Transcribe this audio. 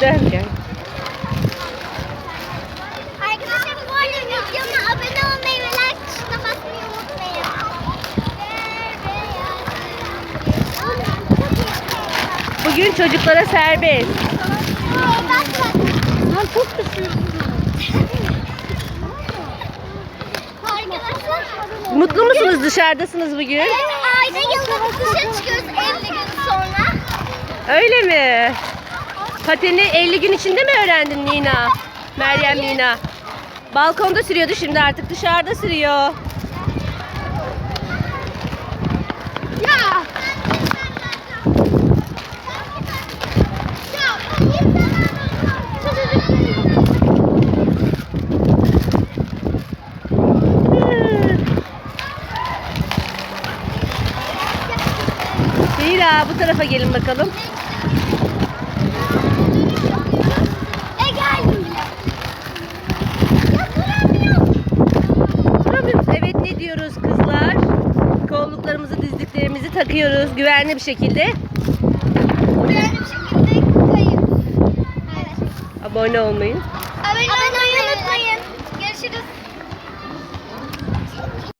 derken. Bugün çocuklara serbest. Lan çok Mutlu musunuz? Dışarıdasınız bugün. Evet, ayda yılda dışarı çıkıyoruz 50 gün sonra. Öyle mi? Pateni 50 gün içinde mi öğrendin Nina? Meryem Nina. Balkonda sürüyordu şimdi artık dışarıda sürüyor. Ya. Zira bu tarafa gelin bakalım. Kaskı takıyoruz güvenli bir şekilde. Güvenli bir şekilde kayıp. Evet. Abone olmayı. Abone olmayı.